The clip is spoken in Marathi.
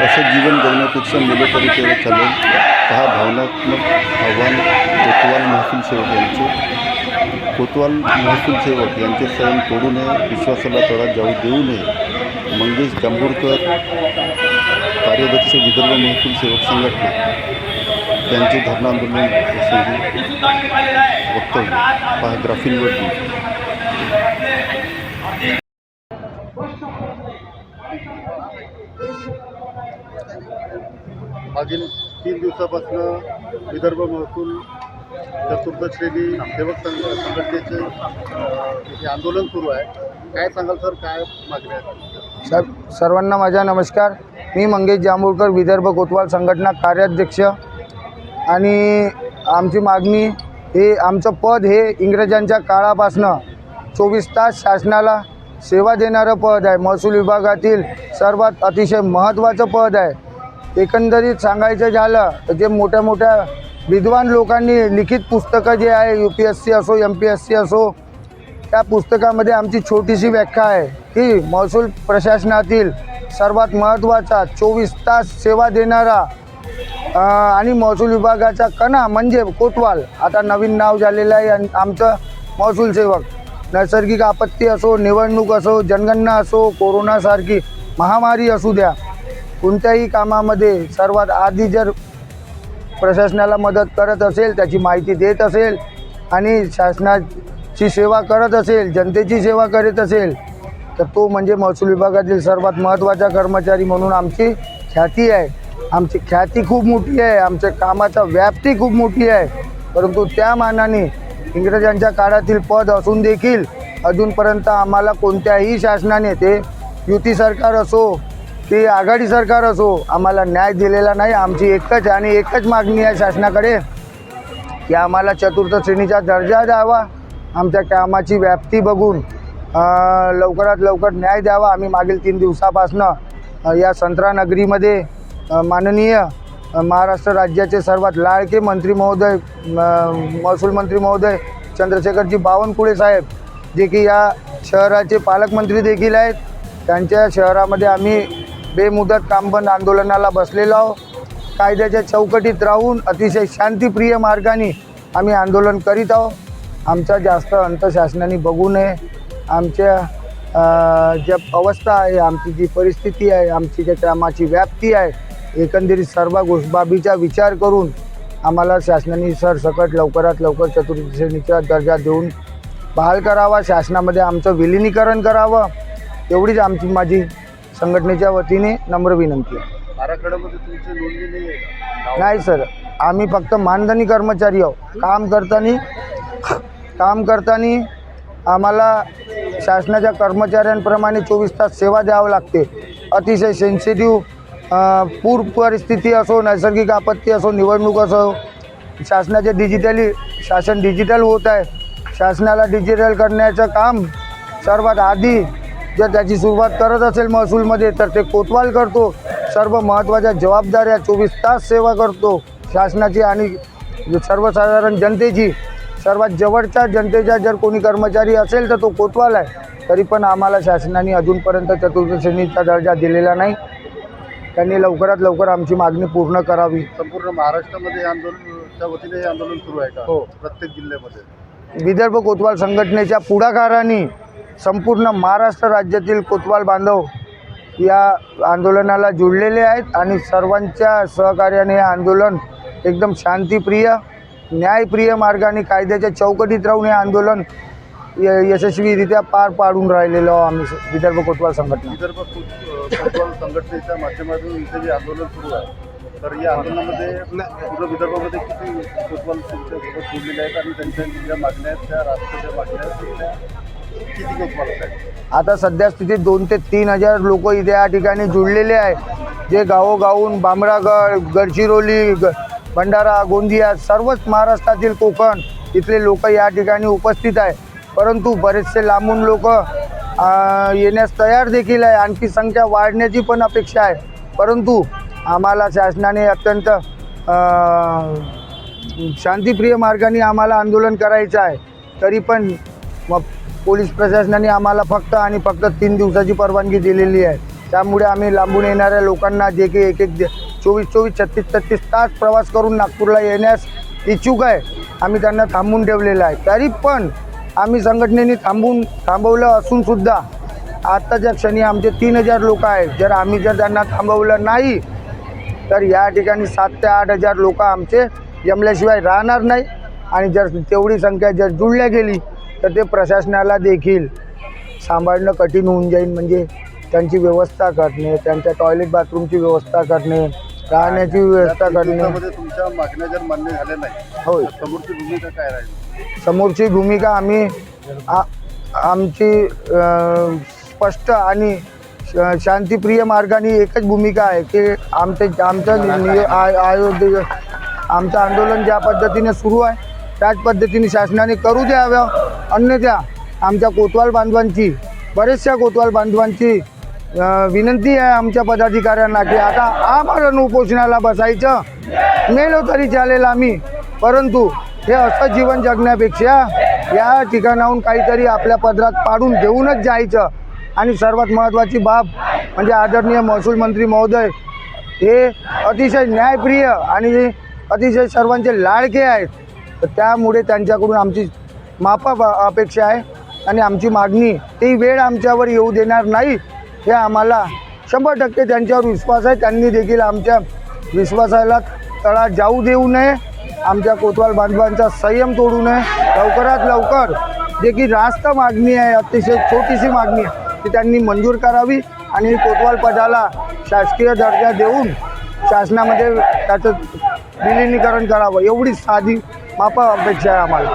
असं जीवन जगण्यापेक्षा मुलं तरी तेवढं चालेल. हा भावनात्मक आव्हान कोतवाल महसूल सेवक यांचे. कोतवाल महसूल सेवक यांचे संयम तोडू नये विश्वासाला तडा जाऊ देऊ नये. मंगेश जांभूरकर कार्याध्यक्ष विदर्भ महसूल सेवक संघटना. त्यांचे धरणं आंदोलन वक्तव्य. पहा ग्राफिनवर मागील तीन दिवसापासून विदर्भ महसूल चतुर्थश्रेणी सेवक संघ संघटनेचे हे आंदोलन सुरू आहे. काय सांगाल सर? काय मागण्या आहेत? सर सर्वांना माझा नमस्कार. मी मंगेश जांभूळकर विदर्भ कोतवाल संघटना कार्याध्यक्ष. आणि आमची मागणी हे आमचं पद हे इंग्रजांच्या काळापासनं चोवीस तास शासनाला सेवा देणारं पद आहे. महसूल विभागातील सर्वात अतिशय महत्त्वाचं पद आहे. एकंदरीत सांगायचं झालं तर जे मोठ्या मोठ्या विद्वान लोकांनी लिखित पुस्तकं जे आहे यू पी एस सी असो एम पी एस सी असो त्या पुस्तकामध्ये आमची छोटीशी व्याख्या आहे. की महसूल प्रशासनातील सर्वात महत्त्वाचा चोवीस तास सेवा देणारा आणि महसूल विभागाचा कणा म्हणजे कोतवाल. आता नवीन नाव झालेलं आहे आमचं महसूल सेवक. नैसर्गिक आपत्ती असो निवडणूक असो जनगणना असो कोरोनासारखी महामारी असू द्या. कोणत्याही कामामध्ये सर्वात आधी जर प्रशासनाला मदत करत असेल त्याची माहिती देत असेल आणि शासनाची सेवा करत असेल जनतेची सेवा करीत असेल तर तो म्हणजे महसूल विभागातील सर्वात महत्त्वाचा कर्मचारी म्हणून आमची ख्याती आहे. आमची ख्याती खूप मोठी आहे. आमच्या कामाचा व्याप्ती खूप मोठी आहे. परंतु त्या मानाने इंग्रजांच्या काळातील पद असून देखील अजूनपर्यंत आम्हाला कोणत्याही शासनाने ते युती सरकार असो की आघाडी सरकार असो आम्हाला न्याय दिलेला नाही आमची एकच आणि एकच मागणी आहे शासनाकडे की आम्हाला चतुर्थ श्रेणीचा दर्जा द्यावा आमच्या कामाची व्याप्ती बघून लवकरात लवकर न्याय द्यावा. आम्ही मागील तीन दिवसापासनं या संत्रा नगरीमध्ये माननीय महाराष्ट्र राज्याचे सर्वात लाडके मंत्री महोदय म, महसूल मंत्री महोदय चंद्रशेखरजी बावनकुळे साहेब जे की या शहराचे पालकमंत्री देखील आहेत. त्यांच्या शहरामध्ये आम्ही बेमुदत कामबंद आंदोलनाला बसलेलो आहोत. कायद्याच्या चौकटीत राहून अतिशय शांतीप्रिय मार्गाने आम्ही आंदोलन करीत आहोत. आमचा जास्त अंत शासनाने बघू नये. आमच्या ज्या अवस्था आहे आमची जी परिस्थिती आहे आमची ज्या कामाची व्याप्ती आहे एकंदरीत सर्व गोष्ट बाबीचा विचार करून आम्हाला शासनाने सरसकट लवकरात लवकर चतुर्थ श्रेणीचा दर्जा देऊन बहाल करावा. शासनामध्ये आमचं विलिनीकरण करावं. एवढीच आमची माझी संघटनेच्या वतीने नम्र विनंती आहे. आराखड्यामध्ये तुमची नोंदणी नाही आहे का? नाव- नाही सर. आम्ही फक्त मानधनी कर्मचारी आहोत. काम करताना काम करताना आम्हाला शासनाच्या कर्मचाऱ्यांप्रमाणे चोवीस तास सेवा द्यावं लागते. अतिशय सेन्सिटिव्ह पूर परिस्थिती असो नैसर्गिक आपत्ती असो निवडणूक असो शासनाचे डिजिटली शासन डिजिटल होत आहे. शासनाला डिजिटल करण्याचं काम सर्वात आधी जर त्याची सुरुवात करत असेल महसूलमध्ये तर ते कोतवाल करतो. सर्व महत्त्वाच्या जबाबदाऱ्या चोवीस तास सेवा करतो. शासनाची आणि सर्वसाधारण जनतेची. सर्वात जवळच्या जनतेचा जर कोणी कर्मचारी असेल तर तो कोतवाल आहे. तरी पण आम्हाला शासनाने अजूनपर्यंत चतुर्थ श्रेणीचा दर्जा दिलेला नाही. त्यांनी लवकरात लवकर आमची मागणी पूर्ण करावी. संपूर्ण महाराष्ट्रामध्ये आंदोलनच्या वतीने हे आंदोलन सुरू आहे का? हो. प्रत्येक जिल्ह्यामध्ये? विदर्भ कोतवाल संघटनेच्या पुढाकाराने संपूर्ण महाराष्ट्र राज्यातील कोतवाल बांधव या आंदोलनाला जुळलेले आहेत आणि सर्वांच्या सहकार्याने हे आंदोलन एकदम शांतीप्रिय न्यायप्रिय मार्गाने कायद्याच्या चौकटीत राहून हे आंदोलन यशस्वीरित्या पार पाडून राहिलेलो आम्ही विदर्भ कोतवाल संघटना. विदर्भ कोतवाल संघटनेच्या माध्यमातून इथे जे आंदोलन सुरू आहे तर या आंदोलनामध्ये पूर्ण विदर्भामध्ये किती फुटबॉल तुमच्यासोबत जोडलेले आहेत आणि त्यांच्या ज्या मागण्या आहेत त्या राष्ट्राच्या मागण्या आहेत किती आता सध्या स्थितीत दोन ते तीन हजार लोक इथे या ठिकाणी जुळलेले आहे. जे गावोगावून बांबरागड गडचिरोली ग भंडारा गोंदिया सर्वच महाराष्ट्रातील कोकण इथले लोक या ठिकाणी उपस्थित आहे. परंतु बरेचसे लांबून लोक येण्यास तयार देखील आहे. आणखी संख्या वाढण्याची पण अपेक्षा आहे. परंतु आम्हाला शासनाने अत्यंत शांतीप्रिय शांतिप्रिय मार्गाने आम्हाला आंदोलन करायचं आहे. तरी पण मग पोलीस प्रशासनाने आम्हाला फक्त आणि फक्त तीन दिवसाची परवानगी दिलेली आहे. त्यामुळे आम्ही लांबून येणाऱ्या लोकांना जे की एक एक चोवीस चोवीस छत्तीस छत्तीस तास प्रवास करून नागपूरला येण्यास इच्छुक आहे. आम्ही त्यांना थांबून ठेवलेलं आहे. तरी पण आम्ही संघटनेने थांबून थांबवलं असूनसुद्धा आत्ताच्या क्षणी आमचे तीन हजार लोक आहेत. जर आम्ही जर त्यांना थांबवलं नाही तर या ठिकाणी सात ते आठ हजार लोक आमचे जमल्याशिवाय राहणार नाही. आणि जर तेवढी संख्या जर जुळल्या गेली तर ते प्रशासनाला देखील सांभाळणं कठीण होऊन जाईल. म्हणजे त्यांची व्यवस्था करणे त्यांच्या टॉयलेट बाथरूमची व्यवस्था करणे राहण्याची व्यवस्था करणे. दिवसामध्ये तुमच्या मागण्या जर मान्य झाल्या नाही होय. समोरची भूमिका काय राहील? समोरची भूमिका आम्ही आ- आमची स्पष्ट आणि श- शांतिप्रिय मार्गाने एकच भूमिका आहे की आमचे आमचं आयोध्य आमचं आंदोलन ज्या पद्धतीने सुरू आहे त्याच पद्धतीने शासनाने करू द्याव्या अन्यथा आमच्या कोतवाल बांधवांची बरेचशा कोतवाल बांधवांची विनंती आहे आमच्या पदाधिकाऱ्यांना की आता आमरण उपोषणाला बसायचं. मेलो तरी चालेल आम्ही परंतु हे असं जीवन जगण्यापेक्षा या ठिकाणाहून काहीतरी आपल्या पदरात पाडून घेऊनच जायचं. आणि सर्वात महत्त्वाची बाब म्हणजे आदरणीय महसूल मंत्री महोदय हे अतिशय न्यायप्रिय आणि अतिशय सर्वांचे लाडके आहेत. तर त्यामुळे त्यांच्याकडून आमची माफा अपेक्षा आहे आणि आमची मागणी ती वेळ आमच्यावर येऊ देणार नाही हे आम्हाला शंभर टक्के त्यांच्यावर विश्वास आहे. त्यांनी देखील आमच्या विश्वासाला तळा जाऊ देऊ नये. आमच्या कोतवाल बांधवांचा संयम तोडू नये. लवकरात लवकर जे की रास्त मागणी आहे अतिशय छोटीशी मागणी आहे ती त्यांनी मंजूर करावी आणि कोतवाल पदाला शासकीय दर्जा देऊन शासनामध्ये त्याचं विलिनीकरण करावं. एवढी साधी मापा अपेक्षा आहे आम्हाला.